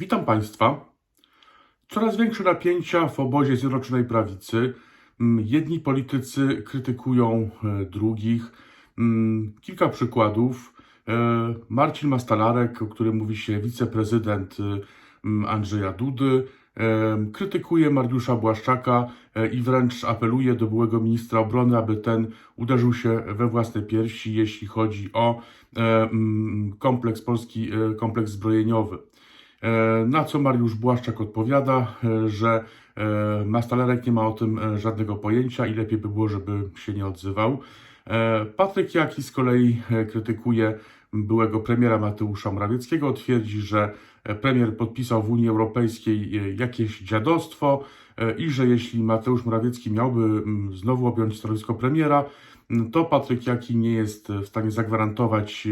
Witam Państwa. Coraz większe napięcia w obozie Zjednoczonej Prawicy. Mm, Jedni politycy krytykują e, drugich. Mm, Kilka przykładów. E, Marcin Mastalarek, o którym mówi się wiceprezydent e, mm, Andrzeja Dudy, e, krytykuje Mariusza Błaszczaka i wręcz apeluje do byłego ministra obrony, aby ten uderzył się we własne piersi, jeśli chodzi o kompleks polski, kompleks zbrojeniowy. E, Na co Mariusz Błaszczak odpowiada, e, że e, Mastalerek nie ma o tym e, żadnego pojęcia i lepiej by było, żeby się nie odzywał. E, Patryk Jaki z kolei e, krytykuje byłego premiera Mateusza Morawieckiego. Twierdzi, że e, premier podpisał w Unii Europejskiej e, jakieś dziadostwo e, i że jeśli Mateusz Morawiecki miałby mm, znowu objąć stanowisko premiera, to Patryk Jaki nie jest w stanie zagwarantować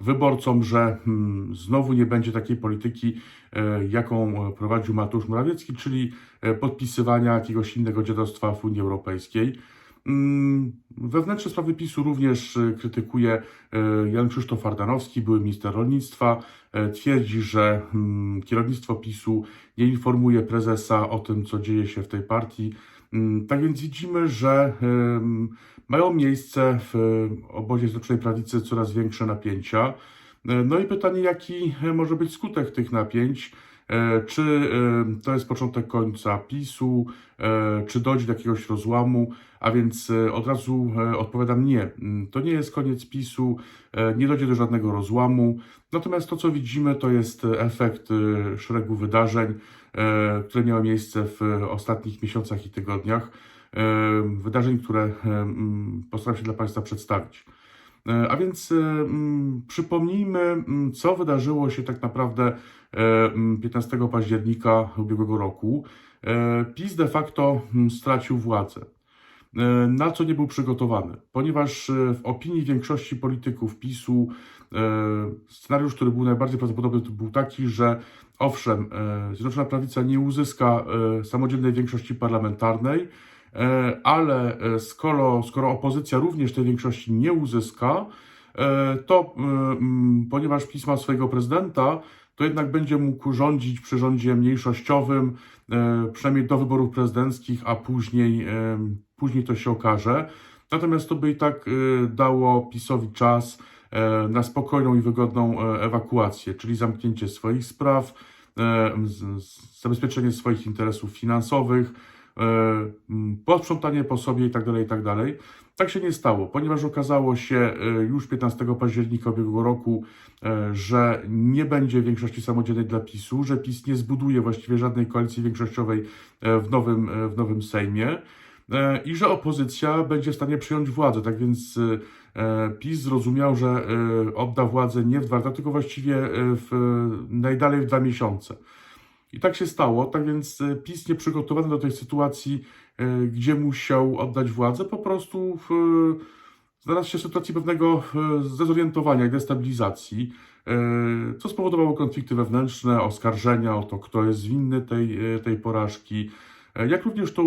wyborcom, że mm, znowu nie będzie takiej polityki, e, jaką e, prowadził Mateusz Morawiecki, czyli e, podpisywania jakiegoś innego dziadostwa w Unii Europejskiej. Mm, Wewnętrzne sprawy PiSu również krytykuje Jan Krzysztof Ardanowski, były minister rolnictwa. Twierdzi, że mm, kierownictwo PiSu nie informuje prezesa o tym, co dzieje się w tej partii. Mm, Tak więc widzimy, że mają miejsce w e, obozie Zjednoczonej Prawicy coraz większe napięcia. E, No i pytanie, jaki e, może być skutek tych napięć? Czy to jest początek końca PiSu, czy dojdzie do jakiegoś rozłamu? A więc od razu odpowiadam nie. Mm, To nie jest koniec PiSu, nie dojdzie do żadnego rozłamu. Natomiast to, co widzimy, to jest efekt szeregu wydarzeń, które miały miejsce w ostatnich miesiącach i tygodniach. E, Wydarzeń, które e, mm, postaram się dla Państwa przedstawić. E, A więc mm, przypomnijmy, mm, co wydarzyło się tak naprawdę e, mm, 15 października ubiegłego roku. PiS de facto stracił władzę, na co nie był przygotowany, ponieważ w opinii większości polityków PiSu scenariusz, który był najbardziej prawdopodobny, to był taki, że owszem, Zjednoczona Prawica nie uzyska samodzielnej większości parlamentarnej, ale e, skoro, skoro opozycja również tej większości nie uzyska, e, to e, ponieważ PiS ma swojego prezydenta, to jednak będzie mógł rządzić przy rządzie mniejszościowym, e, przynajmniej do wyborów prezydenckich, a później, e, później to się okaże. Natomiast to by i tak e, dało PiSowi czas e, na spokojną i wygodną e, ewakuację, czyli zamknięcie swoich spraw, e, zabezpieczenie swoich interesów finansowych, e, posprzątanie po sobie i tak dalej, i tak dalej. Tak się nie stało, ponieważ okazało się e, już 15 października ubiegłego roku, e, że nie będzie większości samodzielnej dla PiSu, że PiS nie zbuduje właściwie żadnej koalicji większościowej e, w nowym, e, w nowym Sejmie e, i że opozycja będzie w stanie przyjąć władzę. Tak więc e, PiS zrozumiał, że e, odda władzę nie w dwa lata, tylko właściwie e, w, najdalej w dwa miesiące. I tak się stało, tak więc e, PiS nieprzygotowany do tej sytuacji, e, gdzie musiał oddać władzę, po prostu w, znalazł się w sytuacji pewnego e, zdezorientowania i destabilizacji, e, co spowodowało konflikty wewnętrzne, oskarżenia o to, kto jest winny tej, e, tej porażki. E, Jak również to,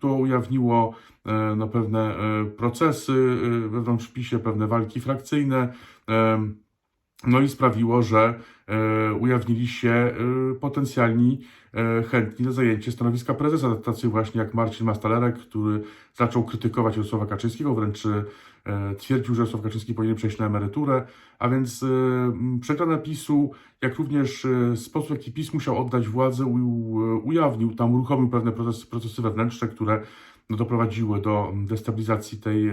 to ujawniło e, no, pewne e, procesy e, wewnątrz PiSie, pewne walki frakcyjne. no i sprawiło, że e, ujawnili się e, potencjalni e, chętni na zajęcie stanowiska prezesa, tacy właśnie jak Marcin Mastalerek, który zaczął krytykować Jarosława Kaczyńskiego, wręcz e, twierdził, że Jarosław Kaczyński powinien przejść na emeryturę, a więc e, przegrana PiSu, jak również e, sposób, w jaki PiS musiał oddać władzę, ujawnił, tam uruchomił pewne procesy, procesy wewnętrzne, które no, doprowadziły do destabilizacji tej,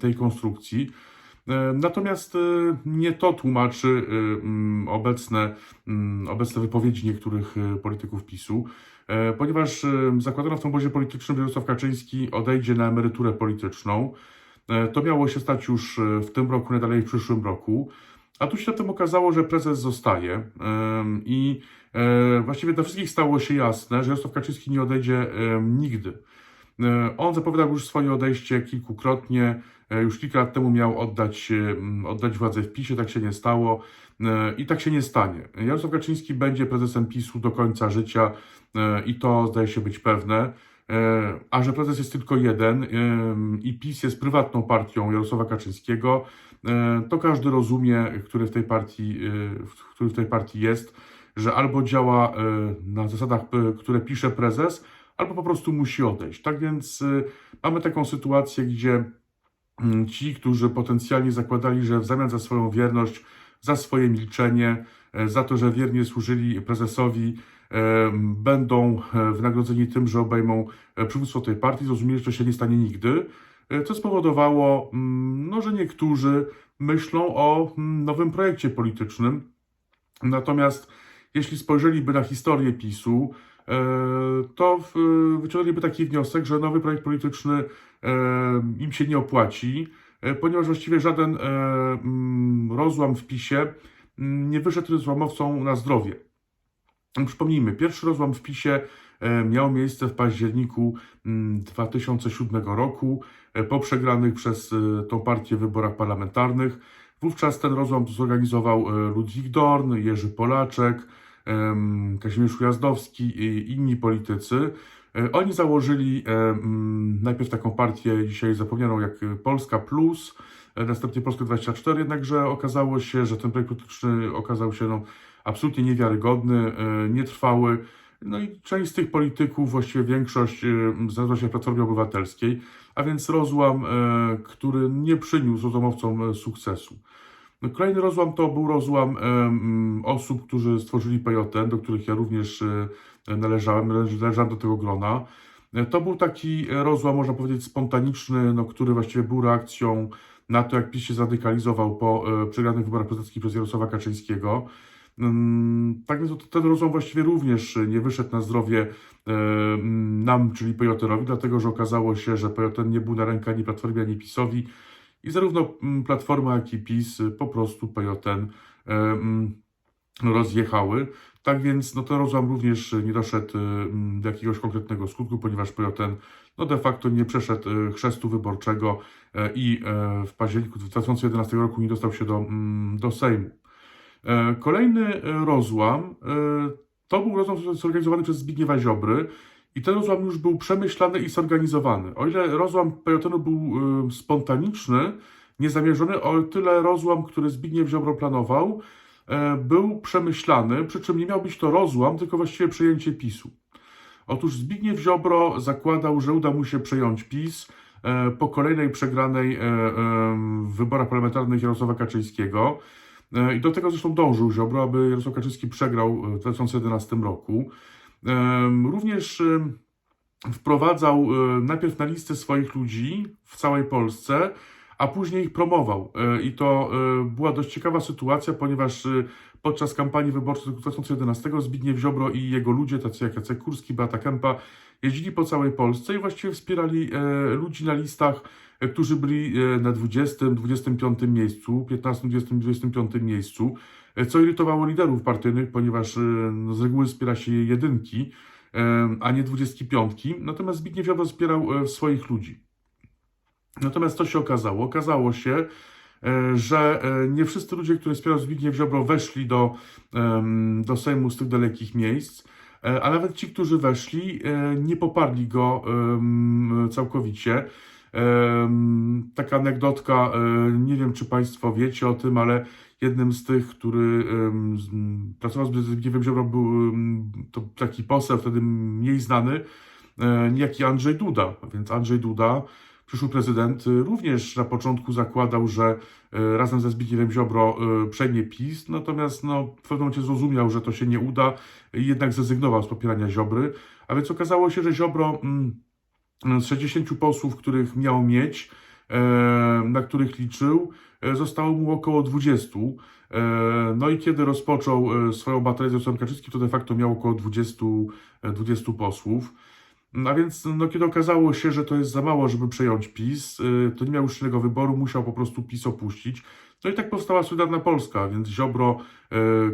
tej konstrukcji. E, Natomiast e, nie to tłumaczy e, mm, obecne, mm, obecne wypowiedzi niektórych polityków PiSu, ponieważ zakładano w tym obozie politycznym, że Jarosław Kaczyński odejdzie na emeryturę polityczną. To miało się stać już w tym roku, najdalej w przyszłym roku. A tu się potem okazało, że prezes zostaje i właściwie dla wszystkich stało się jasne, że Jarosław Kaczyński nie odejdzie nigdy. E, On zapowiadał już swoje odejście kilkukrotnie. E, Już kilka lat temu miał oddać, e, oddać władzę w PiSie, tak się nie stało i tak się nie stanie. Jarosław Kaczyński będzie prezesem PiSu do końca życia i to zdaje się być pewne. A że prezes jest tylko jeden i PiS jest prywatną partią Jarosława Kaczyńskiego, to każdy rozumie, który w tej partii, który w tej partii jest, że albo działa na zasadach, które pisze prezes, albo po prostu musi odejść. Tak więc e, mamy taką sytuację, gdzie mm, ci, którzy potencjalnie zakładali, że w zamian za swoją wierność, za swoje milczenie, e, za to, że wiernie służyli prezesowi, e, będą e, wynagrodzeni tym, że obejmą przywództwo tej partii, zrozumieli, że to się nie stanie nigdy, co spowodowało, mm, no, że niektórzy myślą o mm, nowym projekcie politycznym. Natomiast jeśli spojrzeliby na historię PiSu, to w- wyciągnęliby taki wniosek, że nowy projekt polityczny e, im się nie opłaci, e, ponieważ właściwie żaden e, mm, rozłam w PiSie mm, nie wyszedł rozłamowcą na zdrowie. Przypomnijmy, pierwszy rozłam w PiSie e, miał miejsce w październiku mm, 2007 roku, e, po przegranych przez e, tą partię wyborach parlamentarnych. Wówczas ten rozłam zorganizował e, Ludwik Dorn, Jerzy Polaczek, Kazimierz Ujazdowski i inni politycy. E, Oni założyli najpierw taką partię dzisiaj zapomnianą jak Polska Plus, e, następnie Polska 24, jednakże okazało się, że ten projekt polityczny okazał się no, absolutnie niewiarygodny, e, nietrwały. No i część z tych polityków, właściwie większość, znalazła się w Platformie Obywatelskiej, a więc rozłam, który nie przyniósł rozłamowcom sukcesu. Kolejny rozłam to był rozłam osób, którzy stworzyli PJN, do których ja również e, należałem, należ- należałem do tego grona. E, To był taki rozłam, można powiedzieć, spontaniczny, no, który właściwie był reakcją na to, jak PiS się zradykalizował po e, przegranych wyborach prezydenckich przez Jarosława Kaczyńskiego. Mm, Tak więc ten rozłam właściwie również nie wyszedł na zdrowie nam, czyli PJN-owi, dlatego że okazało się, że PJN nie był na rękę ani Platformie, ani PiSowi i zarówno mm, Platforma, jak i PiS y, po prostu PJN e, mm, rozjechały. Tak więc no, ten rozłam również nie doszedł y, do jakiegoś konkretnego skutku, ponieważ PJN no, de facto nie przeszedł y, chrztu wyborczego i w październiku 2011 roku nie dostał się do, mm, do Sejmu. E, Kolejny rozłam to był rozłam zorganizowany przez Zbigniewa Ziobry i ten rozłam już był przemyślany i zorganizowany. O ile rozłam PJN był e, spontaniczny, niezamierzony, o tyle rozłam, który Zbigniew Ziobro planował, e, był przemyślany, przy czym nie miał być to rozłam, tylko właściwie przejęcie PiSu. Otóż Zbigniew Ziobro zakładał, że uda mu się przejąć PiS e, po kolejnej przegranej e, e, w wyborach parlamentarnych Jarosława Kaczyńskiego. I do tego zresztą dążył Ziobro, aby Jarosław Kaczyński przegrał w 2011 roku. Również wprowadzał e, najpierw na listę swoich ludzi w całej Polsce, a później ich promował. E, I to e, była dość ciekawa sytuacja, ponieważ podczas kampanii wyborczej 2011 Zbigniew Ziobro i jego ludzie, tacy jak Jacek Kurski, Beata Kępa, jeździli po całej Polsce i właściwie wspierali ludzi na listach, którzy byli e, na 20, 25 miejscu, 15, 20, 25 miejscu, e, co irytowało liderów partyjnych, ponieważ e, no, z reguły wspiera się je jedynki, e, a nie 25. Natomiast Zbigniew Ziobro wspierał e, swoich ludzi. Natomiast co się okazało? Okazało się, e, że e, nie wszyscy ludzie, których wspierał Zbigniew Ziobro, weszli do, do Sejmu z tych dalekich miejsc, e, a nawet ci, którzy weszli, e, nie poparli go całkowicie. Taka anegdotka, e, nie wiem czy Państwo wiecie o tym, ale jednym z tych, który pracował z Zbigniewem Ziobro, był to taki poseł, wtedy mniej znany, e, niejaki Andrzej Duda. Więc Andrzej Duda, przyszły prezydent, y, również na początku zakładał, że razem ze Zbigniewem Ziobro przejmie PiS, natomiast no, w pewnym momencie zrozumiał, że to się nie uda i jednak zrezygnował z popierania Ziobry. A więc okazało się, że Ziobro mm, z 60 posłów, których miał mieć, e, na których liczył, e, zostało mu około 20. E, No i kiedy rozpoczął swoją baterię z Jarosławem Kaczyńskim, to de facto miał około 20, e, 20 posłów. A więc, no, kiedy okazało się, że to jest za mało, żeby przejąć PiS, to nie miał już innego wyboru, musiał po prostu PiS opuścić. No i tak powstała Solidarna Polska, więc Ziobro,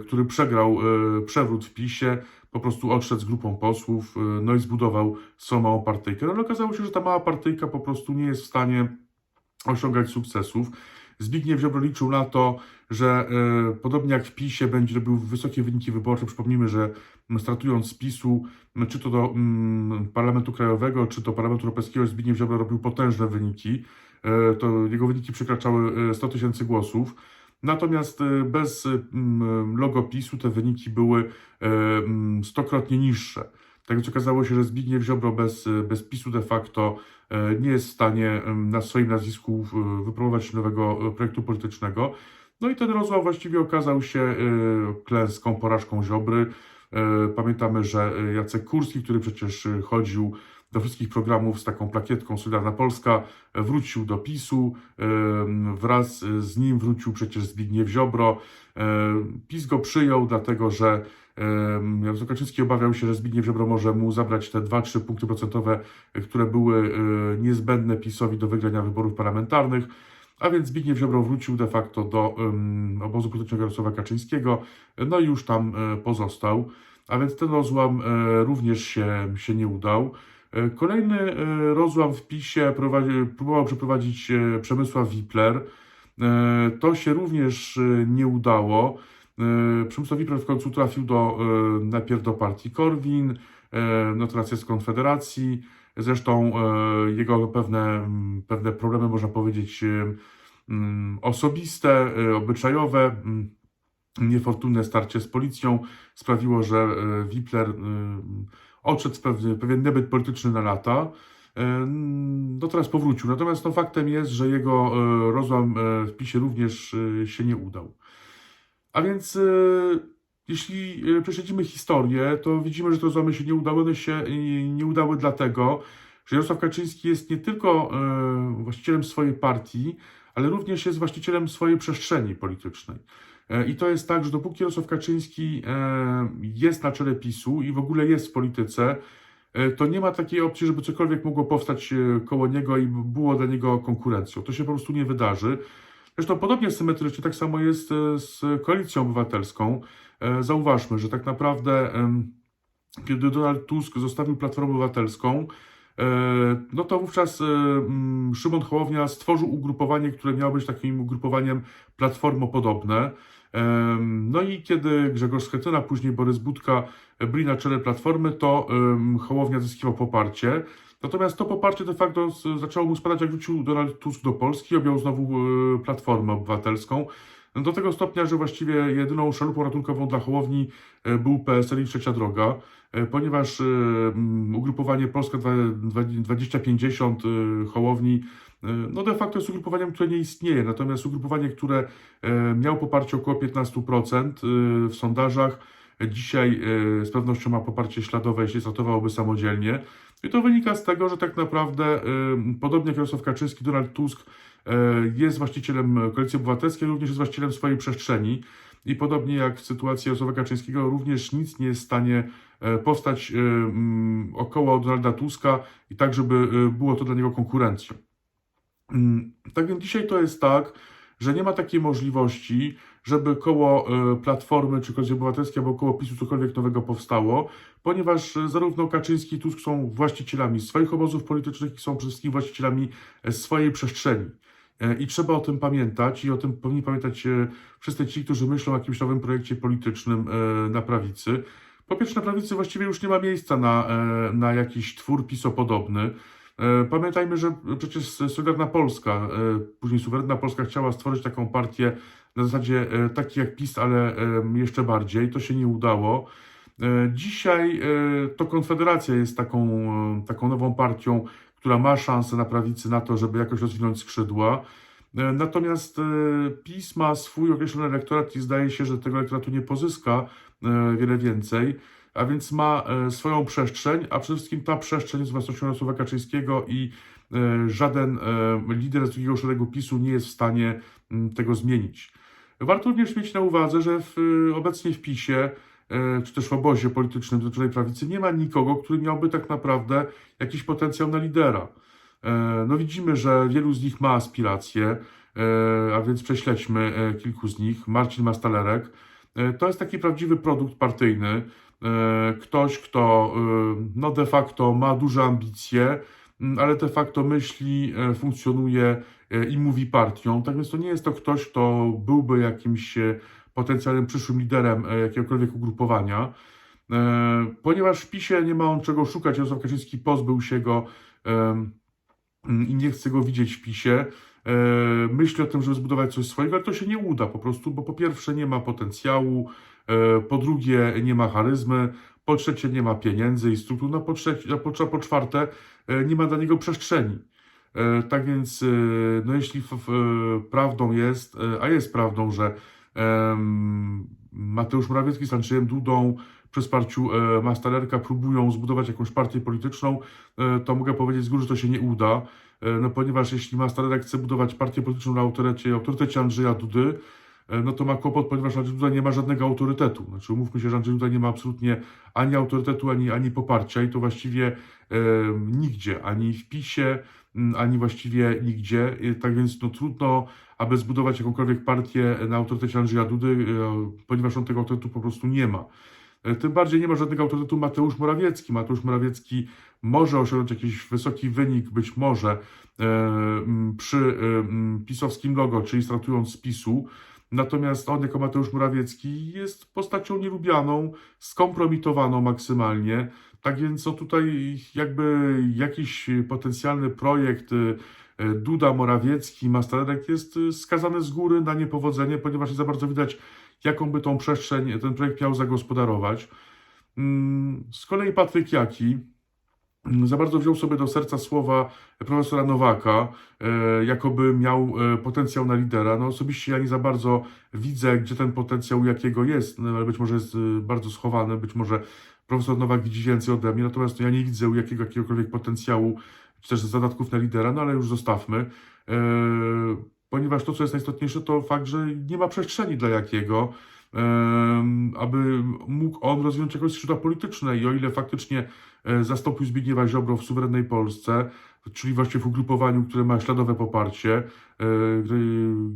który przegrał przewrót w PiSie, po prostu odszedł z grupą posłów, y, no i zbudował swoją małą partyjkę. No ale okazało się, że ta mała partyjka po prostu nie jest w stanie osiągać sukcesów. Zbigniew Ziobro liczył na to, że e, podobnie jak w PiSie będzie robił wysokie wyniki wyborcze. Przypomnijmy, że startując z PiSu, czy to do mm, Parlamentu Krajowego, czy do Parlamentu Europejskiego, Zbigniew Ziobro robił potężne wyniki. E, to jego wyniki przekraczały e, 100 tysięcy głosów. Natomiast e, bez mm, logo PiSu te wyniki były e, stokrotnie niższe. Tak więc okazało się, że Zbigniew Ziobro bez, bez PiSu de facto e, nie jest w stanie na swoim nazwisku wypromować nowego e, projektu politycznego. No i ten rozłam właściwie okazał się e, klęską, porażką Ziobry. E, Pamiętamy, że e, Jacek Kurski, który przecież e, chodził do wszystkich programów z taką plakietką Solidarna Polska, wrócił do PiSu. Wraz z nim wrócił przecież Zbigniew Ziobro. PiS go przyjął, dlatego że Jarosław Kaczyński obawiał się, że Zbigniew Ziobro może mu zabrać te 2-3 punkty procentowe, które były e, niezbędne PiSowi do wygrania wyborów parlamentarnych. A więc Zbigniew Ziobro wrócił de facto do um, obozu politycznego Jarosława Kaczyńskiego, no i już tam e, pozostał. A więc ten rozłam e, również się, się nie udał. E, Kolejny e, rozłam w PiSie próbował przeprowadzić e, Przemysław Wipler. To się również nie udało. Przemysław Wipler w końcu trafił do, najpierw do partii Korwin, no teraz jest Konfederacji. Zresztą jego pewne, pewne problemy, można powiedzieć, osobiste, obyczajowe, niefortunne starcie z policją sprawiło, że Wipler odszedł pewien, pewien nebyt polityczny na lata. E, No teraz powrócił. Natomiast no, faktem jest, że jego e, rozłam e, w PiSie również się nie udał. A więc jeśli prześledzimy historię, to widzimy, że te rozłamy się nie udały. Się nie udały dlatego, że Jarosław Kaczyński jest nie tylko właścicielem swojej partii, ale również jest właścicielem swojej przestrzeni politycznej. E, I to jest tak, że dopóki Jarosław Kaczyński e, jest na czele PiSu i w ogóle jest w polityce, e, to nie ma takiej opcji, żeby cokolwiek mogło powstać koło niego i było dla niego konkurencją. To się po prostu nie wydarzy. Zresztą podobnie symetrycznie tak samo jest z Koalicją Obywatelską. Zauważmy, że tak naprawdę kiedy Donald Tusk zostawił Platformę Obywatelską, no to wówczas Szymon Hołownia stworzył ugrupowanie, które miało być takim ugrupowaniem platformopodobne. Em, No i kiedy Grzegorz Schetyna, później Borys Budka byli na czele Platformy, to Hołownia zyskiwał poparcie. Natomiast to poparcie de facto zaczęło mu spadać, jak wrócił Donald Tusk do Polski, objął znowu e, Platformę Obywatelską. Do tego stopnia, że właściwie jedyną szalupą ratunkową dla Hołowni e, był PSL i Trzecia Droga, e, ponieważ ugrupowanie Polska dwa- dwa- 2050 e, Hołowni no de facto jest ugrupowaniem, które nie istnieje, natomiast ugrupowanie, które e, miało poparcie około 15% e, w sondażach, e, dzisiaj e, z pewnością ma poparcie śladowe i się startowałoby samodzielnie. I to wynika z tego, że tak naprawdę, e, podobnie jak Jarosław Kaczyński, Donald Tusk e, jest właścicielem Koalicji Obywatelskiej, również jest właścicielem swojej przestrzeni. I podobnie jak w sytuacji Jarosława Kaczyńskiego, również nic nie jest w stanie e, powstać e, około Donalda Tuska i tak, żeby e, było to dla niego konkurencją. Mm, Tak więc dzisiaj to jest tak, że nie ma takiej możliwości, żeby koło e, Platformy czy Koalicji Obywatelskiej albo koło PiSu cokolwiek nowego powstało, ponieważ e, zarówno Kaczyński i Tusk są właścicielami swoich obozów politycznych i są przede wszystkim właścicielami e, swojej przestrzeni. I trzeba o tym pamiętać i o tym powinni pamiętać wszyscy ci, którzy myślą o jakimś nowym projekcie politycznym na prawicy. Po pierwsze, na prawicy właściwie już nie ma miejsca na, na jakiś twór pisopodobny. E, Pamiętajmy, że przecież Solidarna Polska, e, później Suwerenna Polska chciała stworzyć taką partię na zasadzie e, takiej jak PiS, ale e, jeszcze bardziej. To się nie udało. E, Dzisiaj e, to Konfederacja jest taką, e, taką nową partią, która ma szansę na prawicy na to, żeby jakoś rozwinąć skrzydła. E, Natomiast e, PiS ma swój określony elektorat i zdaje się, że tego elektoratu nie pozyska e, wiele więcej, a więc ma e, swoją przestrzeń, a przede wszystkim ta przestrzeń jest własnością Jarosława Kaczyńskiego i e, żaden e, lider z drugiego szeregu PiSu nie jest w stanie tego zmienić. Warto również mieć na uwadze, że w, obecnie w PiSie, czy też w obozie politycznym Zjednoczonej Prawicy nie ma nikogo, który miałby tak naprawdę jakiś potencjał na lidera. No widzimy, że wielu z nich ma aspiracje, a więc prześledźmy kilku z nich. Marcin Mastalerek to jest taki prawdziwy produkt partyjny. E, Ktoś, kto e, no de facto ma duże ambicje, ale de facto myśli, e, funkcjonuje i mówi partią. Tak więc to nie jest to ktoś, kto byłby jakimś potencjalnym przyszłym liderem jakiegokolwiek ugrupowania. Ponieważ w PiSie nie ma on czego szukać, Jarosław Kaczyński pozbył się go i nie chce go widzieć w PiSie. myśli o tym, żeby zbudować coś swojego, ale to się nie uda po prostu, bo po pierwsze nie ma potencjału, po drugie nie ma charyzmy, po trzecie nie ma pieniędzy i struktur, no po, trzecie, po, po czwarte e, nie ma dla niego przestrzeni. E, Tak więc, e, no jeśli e, prawdą jest, e, a jest prawdą, że Mateusz Morawiecki z Andrzejem Dudą przy wsparciu e, Mastalerka próbują zbudować jakąś partię polityczną, e, to mogę powiedzieć z góry, że to się nie uda, e, no ponieważ jeśli Mastalerek chce budować partię polityczną na autorytecie, autorytecie Andrzeja Dudy, e, no to ma kłopot, ponieważ Andrzej Duda nie ma żadnego autorytetu. Znaczy umówmy się, że Andrzej Duda nie ma absolutnie ani autorytetu, ani, ani poparcia i to właściwie e, nigdzie, ani w PiSie, ani właściwie nigdzie. E, Tak więc no, trudno, aby zbudować jakąkolwiek partię na autorytecie Andrzeja Dudy, e, ponieważ on tego autorytetu po prostu nie ma. E, Tym bardziej nie ma żadnego autorytetu Mateusz Morawiecki. Mateusz Morawiecki może osiągnąć jakiś wysoki wynik, być może e, przy e, pisowskim logo, czyli startując z PiSu. Natomiast on jako Mateusz Morawiecki jest postacią nielubianą, skompromitowaną maksymalnie. Tak więc no tutaj jakby jakiś potencjalny projekt e, Duda, Morawiecki, Mastalerek jest e, skazany z góry na niepowodzenie, ponieważ nie za bardzo widać, jaką by tą przestrzeń ten projekt miał zagospodarować. Mm, Z kolei Patryk Jaki za bardzo wziął sobie do serca słowa profesora Nowaka, e, jakoby miał e, potencjał na lidera. No osobiście ja nie za bardzo widzę, gdzie ten potencjał jakiego jest, no, ale być może jest e, bardzo schowany, być może profesor Nowak widzi więcej ode mnie, natomiast no, ja nie widzę jakiego, jakiegokolwiek potencjału, czy też zadatków na lidera, no ale już zostawmy. E, ponieważ to, co jest najistotniejsze, to fakt, że nie ma przestrzeni dla jakiego, aby mógł on rozwinąć jakieś skrzydła polityczne i o ile faktycznie e, zastąpił Zbigniewa Ziobro w suwerennej Polsce, czyli właśnie w ugrupowaniu, które ma śladowe poparcie, e,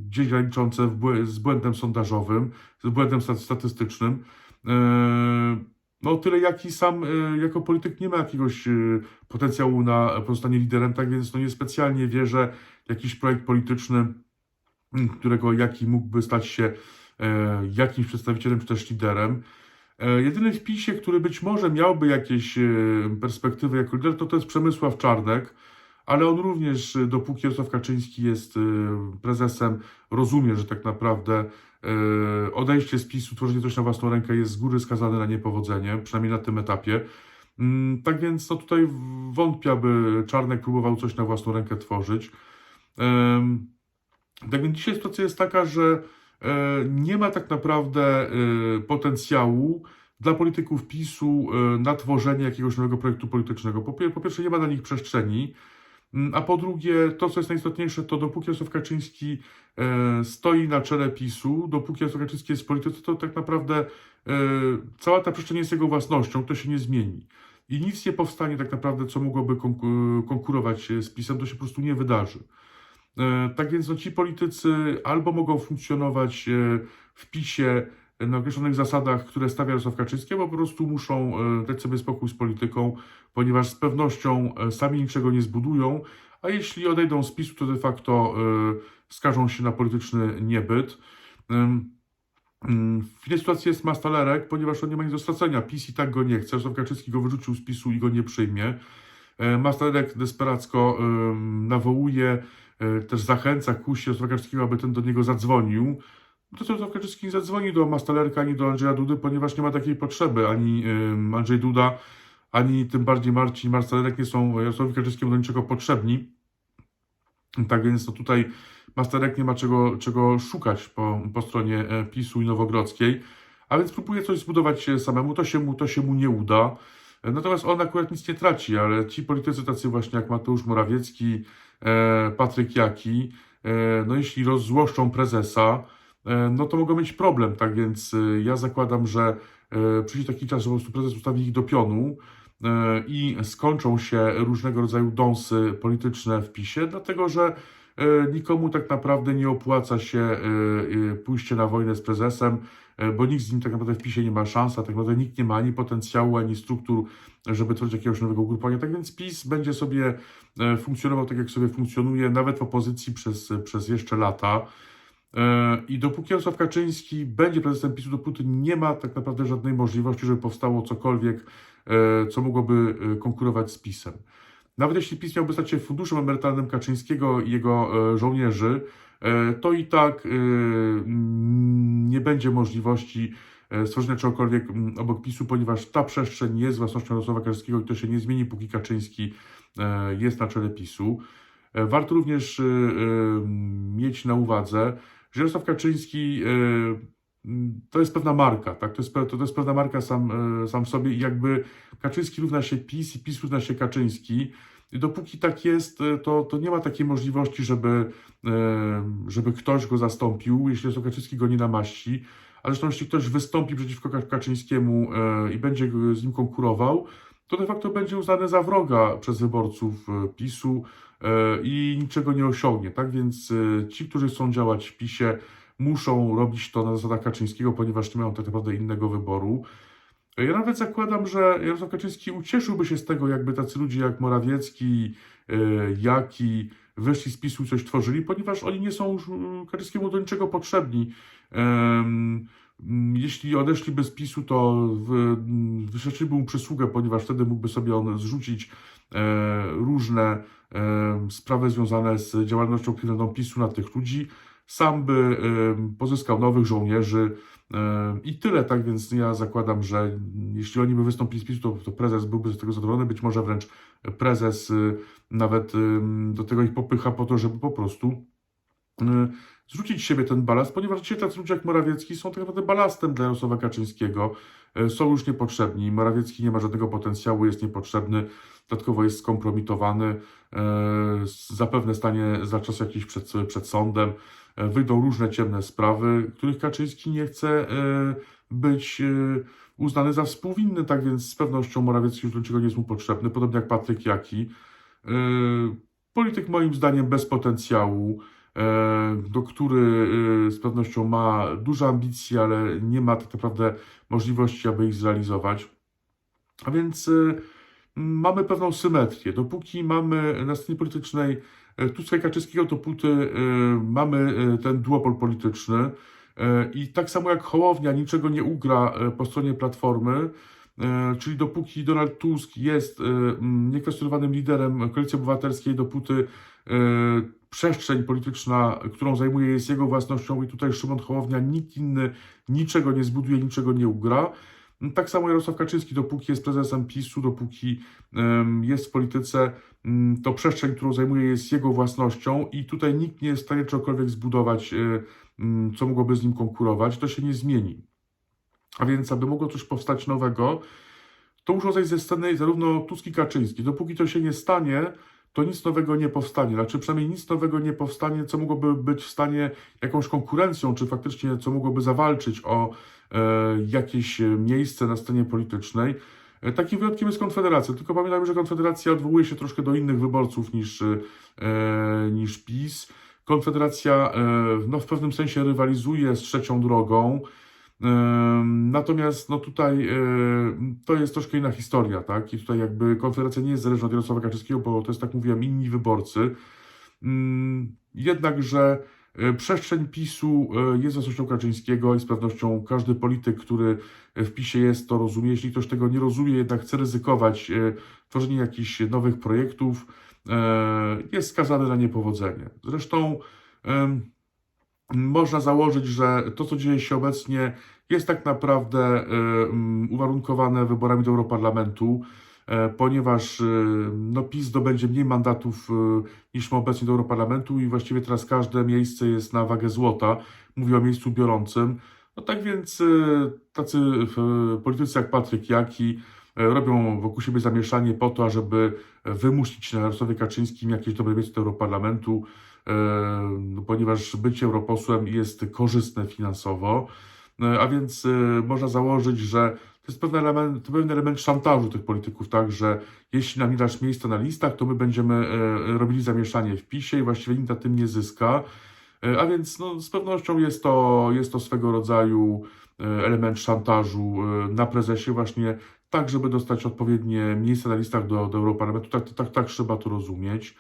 gdzieś graniczące z błędem sondażowym, z błędem sta- statystycznym, e, no tyle jaki sam jako polityk nie ma jakiegoś potencjału na pozostanie liderem, tak więc no niespecjalnie wierzę jakiś projekt polityczny, którego jaki mógłby stać się jakimś przedstawicielem czy też liderem. E, Jedyny w PiSie, który być może miałby jakieś e, perspektywy jako lider, to to jest Przemysław Czarnek, ale on również, e, dopóki Jarosław Kaczyński jest e, prezesem, rozumie, że tak naprawdę e, odejście z PiSu, tworzenie coś na własną rękę jest z góry skazane na niepowodzenie, przynajmniej na tym etapie. Mm, Tak więc no tutaj wątpię, aby Czarnek próbował coś na własną rękę tworzyć. Tak więc dzisiaj sytuacja jest taka, że e, nie ma tak naprawdę e, potencjału dla polityków PiSu e, na tworzenie jakiegoś nowego projektu politycznego. Po, pie- po pierwsze, nie ma na nich przestrzeni, a po drugie, to co jest najistotniejsze, to dopóki Jarosław Kaczyński e, stoi na czele PiSu, dopóki Jarosław Kaczyński jest w polityce, to tak naprawdę e, cała ta przestrzeń jest jego własnością, to się nie zmieni. I nic nie powstanie tak naprawdę, co mogłoby konku- konkurować z PiSem, to się po prostu nie wydarzy. E, Tak więc no, ci politycy albo mogą funkcjonować e, w PiSie na określonych zasadach, które stawia Jarosław Kaczyński, albo po prostu muszą e, dać sobie spokój z polityką, ponieważ z pewnością e, sami niczego nie zbudują, a jeśli odejdą z PiSu, to de facto e, skażą się na polityczny niebyt. W innej sytuacji jest Mastalerek, ponieważ on nie ma nic do stracenia. PiS i tak go nie chce. Jarosław Kaczyński go wyrzucił z PiSu i go nie przyjmie. E, Mastalerek desperacko nawołuje, e, też zachęca, kusi Jarosława Kaczyńskiego, aby ten do niego zadzwonił. To Jarosław Kaczyński nie zadzwoni do Mastalerka ani do Andrzeja Dudy, ponieważ nie ma takiej potrzeby. Ani Andrzej Duda, ani tym bardziej Marcin Mastalerek nie są Jarosławowi Kaczyńskiemu do niczego potrzebni. Tak więc no tutaj Masterek nie ma czego, czego szukać po, po stronie e, PiSu i Nowogrodzkiej, a więc próbuje coś zbudować e, samemu, to się mu, to się mu nie uda. E, Natomiast on akurat nic nie traci, ale ci politycy tacy właśnie jak Mateusz Morawiecki, e, Patryk Jaki, e, no jeśli rozzłoszczą prezesa, e, no to mogą mieć problem, tak więc e, ja zakładam, że e, przyjdzie taki czas, że po prostu prezes ustawi ich do pionu, e, i skończą się różnego rodzaju dąsy polityczne w PiSie, dlatego że e, nikomu tak naprawdę nie opłaca się e, e, pójście na wojnę z prezesem, e, bo nikt z nim tak naprawdę w PiSie nie ma szans, a tak naprawdę nikt nie ma ani potencjału, ani struktur, żeby tworzyć jakiegoś nowego ugrupowania. Tak więc PiS będzie sobie e, funkcjonował tak, jak sobie funkcjonuje, nawet w opozycji przez, przez jeszcze lata. E, I dopóki Jarosław Kaczyński będzie prezesem PiSu, dopóty nie ma tak naprawdę żadnej możliwości, żeby powstało cokolwiek, e, co mogłoby e, konkurować z PiSem. nawet jeśli PiS miałby stać się funduszem emerytalnym Kaczyńskiego i jego e, żołnierzy, e, to i tak e, nie będzie możliwości e, stworzenia czegokolwiek obok PiSu, ponieważ ta przestrzeń jest własnością Jarosława Kaczyńskiego i to się nie zmieni, póki Kaczyński e, jest na czele PiSu. E, Warto również e, e, mieć na uwadze, że Jarosław Kaczyński e, to jest pewna marka, tak? To jest, to, to jest pewna marka sam, e, sam w sobie i jakby Kaczyński równa się PiS i PiS równa się Kaczyński. I dopóki tak jest, e, to, to nie ma takiej możliwości, żeby, e, żeby ktoś go zastąpił, jeśli Kaczyński go nie namaści. A zresztą jeśli ktoś wystąpi przeciwko Ka- Kaczyńskiemu e, i będzie z nim konkurował, to de facto będzie uznany za wroga przez wyborców PiSu i niczego nie osiągnie. Tak więc ci, którzy chcą działać w PiSie, muszą robić to na zasadach Kaczyńskiego, ponieważ nie mają tak naprawdę innego wyboru. Ja nawet zakładam, że Jarosław Kaczyński ucieszyłby się z tego, jakby tacy ludzie jak Morawiecki, e, Jaki wyszli z PiSu coś tworzyli, ponieważ oni nie są już e, Kaczyńskiemu do niczego potrzebni. Mm, Jeśli odeszliby z PiSu, to mm, wystarczyliby mu przysługę, ponieważ wtedy mógłby sobie on zrzucić e, różne sprawy związane z działalnością kryminalną PiSu na tych ludzi. Sam by e, pozyskał nowych żołnierzy, E, I tyle, tak więc ja zakładam, że jeśli oni by wystąpili z PiSu, to, to prezes byłby z tego zadowolony, być może wręcz prezes y, nawet do tego ich popycha po to, żeby po prostu y, zrzucić z siebie ten balast, ponieważ dzisiaj tacy ludzie jak Morawiecki są tak naprawdę balastem dla Jarosława Kaczyńskiego, y, są już niepotrzebni, Morawiecki nie ma żadnego potencjału, jest niepotrzebny, dodatkowo jest skompromitowany, y, zapewne stanie za czas jakiś przed, przed sądem, E, wyjdą różne ciemne sprawy, których Kaczyński nie chce e, być e, uznany za współwinny, tak więc z pewnością Morawiecki już do niczego nie jest mu potrzebny, podobnie jak Patryk Jaki. E, Polityk moim zdaniem bez potencjału, e, do który e, z pewnością ma duże ambicje, ale nie ma tak naprawdę możliwości, aby ich zrealizować. A więc e, mamy pewną symetrię. Dopóki mamy na scenie politycznej e, Tuska i Kaczyńskiego, dopóty e, mamy e, ten duopol polityczny. E, I tak samo jak Hołownia niczego nie ugra e, po stronie Platformy, e, czyli dopóki Donald Tusk jest e, niekwestionowanym liderem Koalicji Obywatelskiej, dopóty e, przestrzeń polityczna, którą zajmuje, jest jego własnością i tutaj Szymon Hołownia, nikt inny niczego nie zbuduje, niczego nie ugra. Tak samo Jarosław Kaczyński, dopóki jest prezesem PiSu, dopóki jest w polityce, to przestrzeń, którą zajmuje, jest jego własnością i tutaj nikt nie jest w stanie czegokolwiek zbudować, e, mm, co mogłoby z nim konkurować. To się nie zmieni. A więc, aby mogło coś powstać nowego, to muszą zejść ze sceny zarówno Tusk i Kaczyński. Dopóki to się nie stanie, to nic nowego nie powstanie. Znaczy, przynajmniej nic nowego nie powstanie, co mogłoby być w stanie jakąś konkurencją, czy faktycznie co mogłoby zawalczyć o e, jakieś miejsce na scenie politycznej. E, Takim wyjątkiem jest Konfederacja. Tylko pamiętajmy, że Konfederacja odwołuje się troszkę do innych wyborców niż, e, niż PiS. Konfederacja e, no, w pewnym sensie rywalizuje z trzecią drogą. Natomiast no tutaj to jest troszkę inna historia, tak? I tutaj jakby Konfederacja nie jest zależna od Jarosława Kaczyńskiego, bo to jest, tak mówiłem, inni wyborcy. Mm, Jednakże przestrzeń PiSu e, jest własnością Kaczyńskiego i z pewnością każdy polityk, który w PiSie jest, to rozumie. Jeśli ktoś tego nie rozumie, jednak chce ryzykować e, tworzenie jakichś nowych projektów, e, jest skazany na niepowodzenie. Zresztą można założyć, że to, co dzieje się obecnie, jest tak naprawdę e, uwarunkowane wyborami do Europarlamentu, e, ponieważ e, no, PiS zdobędzie mniej mandatów e, niż ma obecnie do Europarlamentu i właściwie teraz każde miejsce jest na wagę złota. Mówię o miejscu biorącym. No tak więc e, tacy e, politycy jak Patryk Jaki e, robią wokół siebie zamieszanie po to, ażeby wymusić na Jarosławie Kaczyńskim jakieś dobre miejsce do Europarlamentu, e, no, ponieważ bycie europosłem jest korzystne finansowo. E, A więc e, można założyć, że to jest pewien element, to pewien element szantażu tych polityków, tak, że jeśli nam nie dasz miejsca na listach, to my będziemy e, robili zamieszanie w PiSie i właściwie nikt na tym nie zyska. E, A więc no, z pewnością jest to, jest to swego rodzaju e, element szantażu e, na prezesie właśnie tak, żeby dostać odpowiednie miejsca na listach do, do Europarlamentu. Tak, tak, tak trzeba to rozumieć.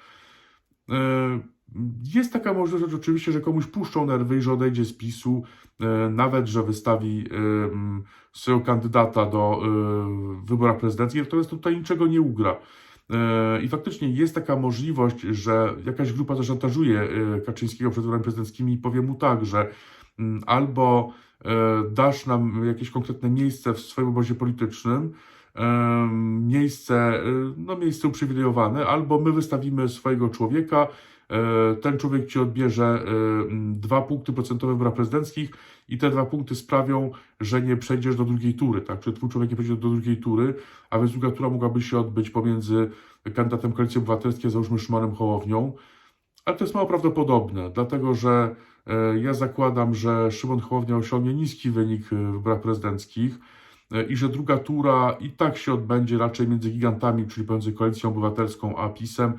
Jest taka możliwość oczywiście, że komuś puszczą nerwy i że odejdzie z PiSu, e, nawet że wystawi e, swojego kandydata do e, wyborach prezydenckich, natomiast tutaj niczego nie ugra. I faktycznie jest taka możliwość, że jakaś grupa zaszantażuje Kaczyńskiego przed wyborami prezydenckimi i powie mu tak, że albo dasz nam jakieś konkretne miejsce w swoim obozie politycznym, miejsce, no miejsce uprzywilejowane, albo my wystawimy swojego człowieka, ten człowiek ci odbierze e, dwa punkty procentowe w wyborach prezydenckich i te dwa punkty sprawią, że nie przejdziesz do drugiej tury, tak? Czy twój człowiek nie przejdzie do drugiej tury, a więc druga tura mogłaby się odbyć pomiędzy kandydatem Koalicji Obywatelskiej, załóżmy Szymonem Hołownią, ale to jest mało prawdopodobne, dlatego że e, ja zakładam, że Szymon Hołownia osiągnie niski wynik e, w wyborach prezydenckich e, i że druga tura i tak się odbędzie raczej między gigantami, czyli pomiędzy Koalicją Obywatelską a PiSem.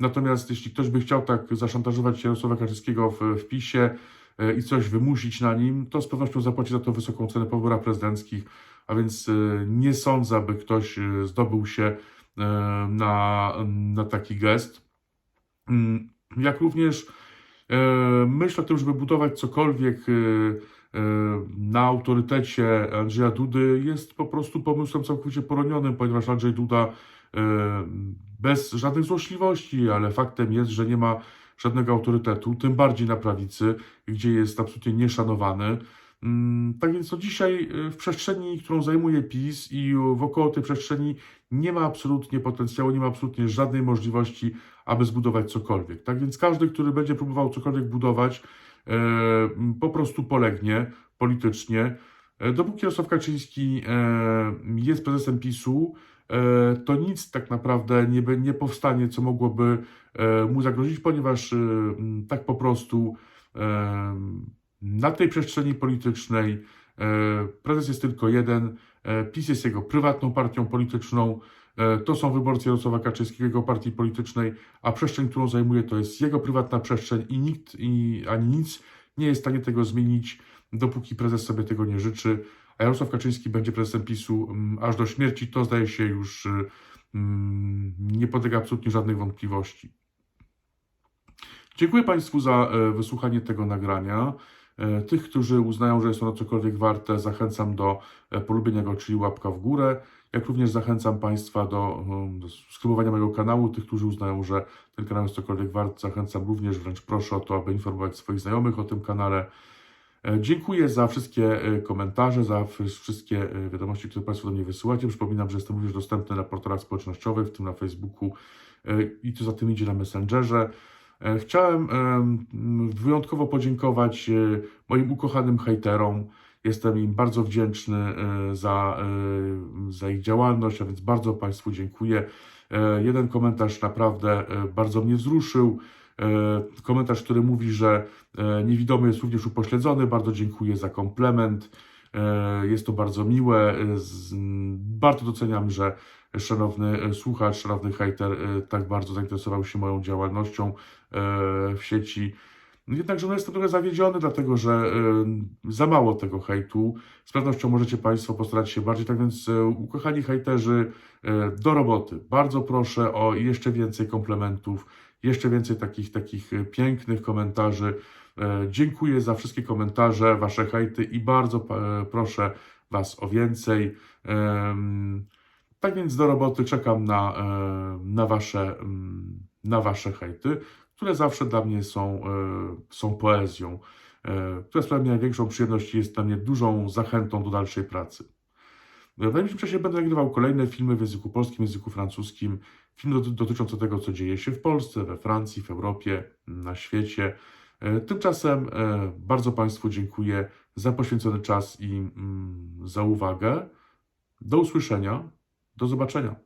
Natomiast jeśli ktoś by chciał tak zaszantażować Jarosława Kaczyńskiego w, w PiSie e, i coś wymusić na nim, to z pewnością zapłaci za to wysoką cenę po wyborach prezydenckich, a więc e, nie sądzę, aby ktoś e, zdobył się na, na taki gest. Mm, Jak również e, myśl o tym, żeby budować cokolwiek na autorytecie Andrzeja Dudy jest po prostu pomysłem całkowicie poronionym, ponieważ Andrzej Duda bez żadnych złośliwości, ale faktem jest, że nie ma żadnego autorytetu, tym bardziej na prawicy, gdzie jest absolutnie nieszanowany. Mm, Tak więc no dzisiaj e, w przestrzeni, którą zajmuje PiS i wokoło tej przestrzeni nie ma absolutnie potencjału, nie ma absolutnie żadnej możliwości, aby zbudować cokolwiek. Tak więc każdy, który będzie próbował cokolwiek budować, e, po prostu polegnie politycznie. E, Dopóki Jarosław Kaczyński e, jest prezesem PiSu, to nic tak naprawdę nie, nie powstanie, co mogłoby e, mu zagrozić, ponieważ e, tak po prostu e, na tej przestrzeni politycznej e, prezes jest tylko jeden, e, PiS jest jego prywatną partią polityczną, e, to są wyborcy Jarosława Kaczyńskiego, jego partii politycznej, a przestrzeń, którą zajmuje, to jest jego prywatna przestrzeń i nikt i ani nic nie jest w stanie tego zmienić, dopóki prezes sobie tego nie życzy. A Jarosław Kaczyński będzie prezesem PiSu mm, aż do śmierci, to zdaje się już y, mm, nie podlega absolutnie żadnych wątpliwości. Dziękuję Państwu za e, wysłuchanie tego nagrania. E, Tych, którzy uznają, że jest ono cokolwiek warte, zachęcam do e, polubienia go, czyli łapka w górę. Jak również zachęcam Państwa do, um, do subskrybowania mojego kanału. Tych, którzy uznają, że ten kanał jest cokolwiek wart, zachęcam również, wręcz proszę o to, aby informować swoich znajomych o tym kanale. E, Dziękuję za wszystkie e, komentarze, za wszystkie e, wiadomości, które Państwo do mnie wysyłacie. Przypominam, że jestem również dostępny na portalach społecznościowych, w tym na Facebooku i to za tym idzie na Messengerze. Chciałem em, wyjątkowo podziękować moim ukochanym hejterom. Jestem im bardzo wdzięczny za, za ich działalność, a więc bardzo Państwu dziękuję. Jeden komentarz naprawdę bardzo mnie wzruszył. E, Komentarz, który mówi, że e, niewidomy jest również upośledzony. Bardzo dziękuję za komplement. E, Jest to bardzo miłe. Bardzo doceniam, że szanowny słuchacz, szanowny hejter tak bardzo zainteresował się moją działalnością w sieci. Jednakże no jestem trochę zawiedziony, dlatego że za mało tego hejtu. Z pewnością możecie Państwo postarać się bardziej. Tak więc, ukochani hejterzy, do roboty. Bardzo proszę o jeszcze więcej komplementów, jeszcze więcej takich, takich e, pięknych komentarzy. E, Dziękuję za wszystkie komentarze, Wasze hejty i bardzo e, proszę Was o więcej. Tak więc do roboty czekam na, na, wasze, mm, na wasze hejty, które zawsze dla mnie są, są poezją, która sprawia mi największą przyjemność i jest dla mnie dużą zachętą do dalszej pracy. W najbliższym czasie będę nagrywał kolejne filmy w języku polskim, języku francuskim, filmy doty- dotyczące tego, co dzieje się w Polsce, we Francji, w Europie, na świecie. E, Tymczasem e, bardzo Państwu dziękuję za poświęcony czas i mm, za uwagę. Do usłyszenia, do zobaczenia.